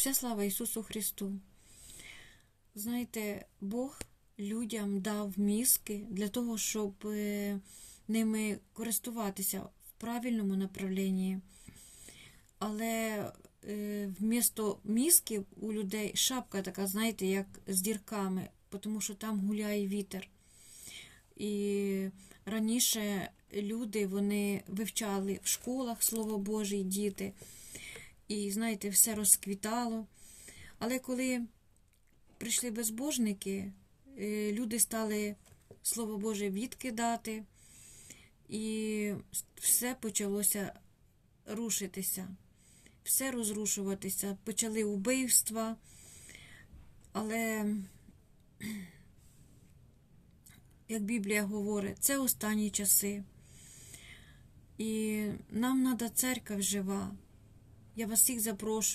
Вся слава Ісусу Христу. Знаєте, Бог людям дав мізки для того, щоб е, ними користуватися в правильному направленні. Але е, вмісто мізків у людей шапка така, знаєте, як з дірками, тому що там гуляє вітер. І раніше люди вони вивчали в школах Слово Боже, діти, і знаєте, все розквітало. Але коли прийшли безбожники, е, люди стали Слово Боже відкидати, і все почалося рушитися, все розрушуватися. Почали вбивства, але, як Біблія говорить, це останні часи. І нам треба церква жива. Я вас всіх запрошую.